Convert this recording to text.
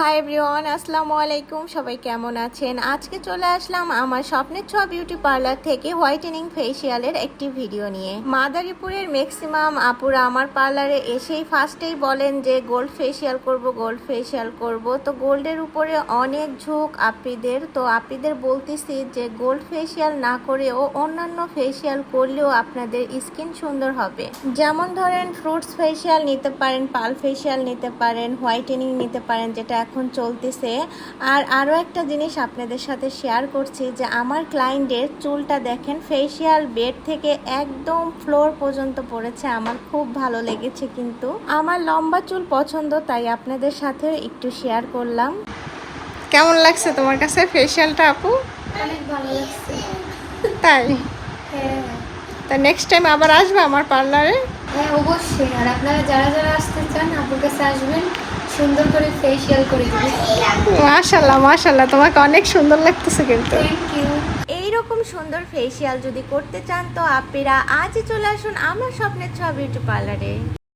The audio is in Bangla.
হাই এভরিওয়ান আসসালামু আলাইকুম, সবাই কেমন আছেন? আজকে চলে আসলাম আমার স্বপ্নের ছোঁয়া বিউটি পার্লার থেকে হোয়াইটেনিং ফেসিয়ালের একটি ভিডিও নিয়ে। মাদারীপুরের ম্যাক্সিমাম আপুরা আমার পার্লারে এসেই ফার্স্টেই বলেন যে গোল্ড ফেসিয়াল করব গোল্ড ফেসিয়াল করব। তো গোল্ডের উপরে অনেক ঝোঁক আপিদের। তো আপিদের বলতেছি যে গোল্ড ফেসিয়াল না করেও অন্যান্য ফেসিয়াল করলেও আপনাদের স্কিন সুন্দর হবে। যেমন ধরেন ফ্রুটস ফেসিয়াল নিতে পারেন পাল ফেসিয়াল নিতে পারেন হোয়াইটেনিং নিতে পারেন, যেটা এখন চলতেছে। আর আরও একটা জিনিস আপনাদের সাথে শেয়ার করছি যে আমার ক্লায়েন্টের চুলটা দেখেন ফেসিয়াল বেড থেকে একদম ফ্লোর পর্যন্ত পড়েছে। আমার খুব ভালো লেগেছে কিন্তু। আমার লম্বা চুল পছন্দ তাই আপনাদের সাথে একটু শেয়ার করলাম। কেমন লাগছে তোমার কাছে ফেসিয়ালটা আপু? অনেক ভালো লাগছে। তাই? হ্যাঁ। তা নেক্সট টাইম আবার আসবে আমার পার্লারে হ্যাঁ অবশ্যই। আর আপনারা যারা যারা আসতে চান আপুর কাছে আসবেন। সুন্দর করে ফেসিয়াল করে মাশাল্লাহ মাশাল্লাহ তোমাকে অনেক সুন্দর লাগতেছে কিন্তু। থ্যাংক ইউ এইরকম সুন্দর ফেসিয়াল যদি করতে চান তো আপনারা আজই চলে আসুন আমার স্বপ্নের ছ বিউটি পার্লারে